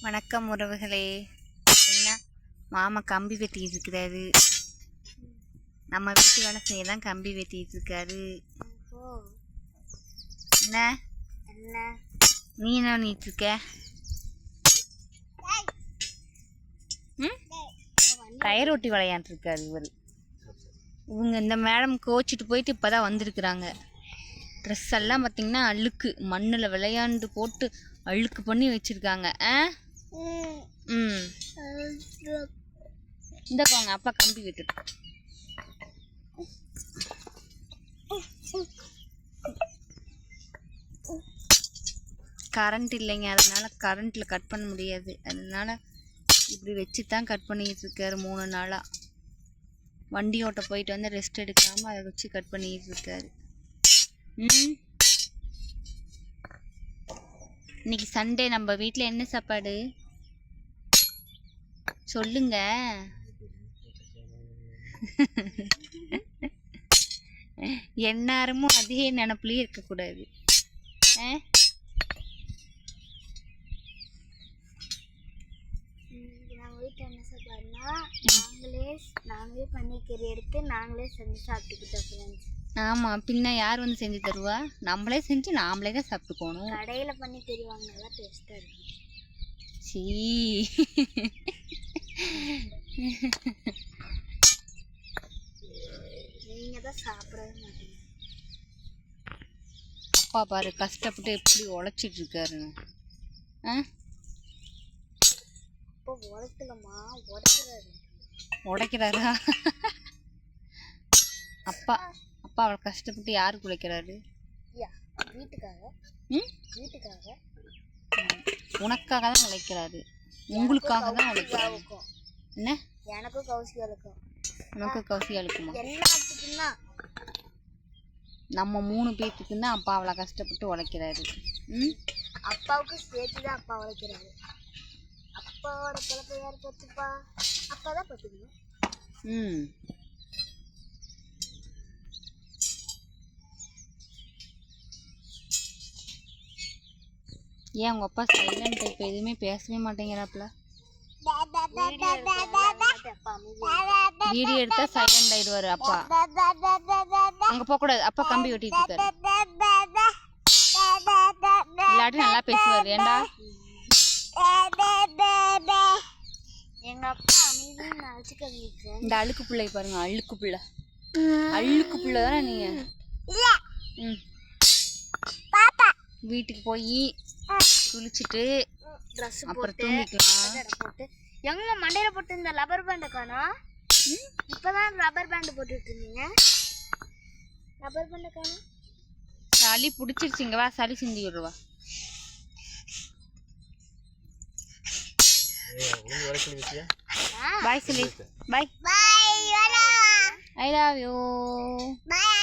வணக்கம் உறவுகளே. என்ன? மாமா கம்பி வெட்டிட்டு இருக்கிறாரு. நம்ம வீட்டு வேலை செய்ய தான் கம்பி வெட்டிட்டு இருக்காரு. என்ன? என்ன? நீ என்ன பண்ணிட்டு இருக்க? ம்? கயிறு ஒட்டி விளையாண்டு இருக்காரு இவர். இவங்க இந்த மேடம் கோச்சிட்டு போயிட்டு இப்போதான் வந்திருக்கிறாங்க. ட்ரெஸ் எல்லாம் பார்த்தீங்கன்னா அழுக்கு. மண்ணில் விளையாண்டு போட்டு அழுக்கு பண்ணி வச்சிருக்காங்க. ஆ? ம். இந்த போங்க அப்பா கம்பி விட்டுட்டு. கரண்ட் இல்லைங்க அதனால கரண்ட்ல கட் பண்ண முடியாது. அதனால இப்படி வச்சு தான் கட் பண்ணிட்டு இருக்காரு மூணு நாளா. வண்டி ஓட்ட போயிட்டு வந்து ரெஸ்ட் எடுக்காம அதை வச்சு கட் பண்ணிட்டு இருக்காரு ம். இன்னைக்கு சண்டே நம்ம வீட்டில் என்ன சாப்பாடு? சொல்லுங்க. எந்நேரமும் அதே நினப்புலயே இருக்கக்கூடாது. நாங்களே நாங்களே பன்னிக்கறி எடுத்து நாங்களே செஞ்சு சாப்பிட்டுக்கிட்டோம் ஃப்ரெண்ட்ஸ் ஆமாம் பின்ன யார் வந்து செஞ்சு தருவா? நம்மளே செஞ்சு நாமளே தான் சாப்பிட்டுக்கணும். கடையில் பண்ணி தெரிவாங்க நல்லா டேஸ்ட்டாக இருக்கும். சீ. நீங்கள் தான் சாப்பிடவே மாட்டீங்க. அப்பா பாரு கஷ்டப்பட்டு எப்படி உழைச்சிட்டு இருக்காருன்னு ஆ? இப்போ உடக்கலம்மா உடக்கிறாரு உடைக்கிறாரா அப்பா அப்பா அவளை கஷ்டப்பட்டு யாருக்கு உழைக்கிறாரு? யா வீட்டுக்காக. ம்? வீட்டுக்காக. உனக்காக தான் உழைக்கிறாரு. உங்களுக்காக தான் உழைக்கிறாரு. என்ன? எனக்கும் கௌசிகளுக்கும் உனக்கு கௌசியா இருக்குமா? எல்லாத்துக்கும் தான் நம்ம மூணு பேர்த்துக்கு தான் அப்பா அவளை கஷ்டப்பட்டு உழைக்கிறாரு. ம்? அப்பாவுக்கு சேர்த்து தான் அப்பா உழைக்கிறாரு. அப்பாவோட பிழப்ப யார் பார்த்துப்பா? அப்பா தான் பார்த்துக்கணும். ம். ஏன் உங்க அப்பா சைலண்ட் இப்போ எதுவுமே பேசவே மாட்டேங்கிறாப்புல? வீடியோ எடுத்தா சைலண்ட் ஆயிடுவாரு அப்பா. அங்க போக கூடாது அப்பா கம்பி வெட்டிட்டு இருக்காரு இல்லாட்டி நல்லா பேசுவாரு. friends. இந்த அழுக்கு பிள்ளை பாருங்க. அழுக்கு பிள்ளை. அழுக்கு பிள்ளை தானே நீங்க? ம். வீட்டுக்கு போய் குளிச்சுட்டு Dress அப்புறம் போட்டு எங்க மண்டையில போட்டு இந்த ரப்பர் பேண்டை காணோம் இப்பதான் ரப்பர் பேண்ட் போட்டுட்டு இருந்தீங்க ரப்பர் பேண்டை காணோம் சளி பிடிச்சிருச்சுங்க வா சளி சிந்தி விடுவா bye Chile bye bye I love you bye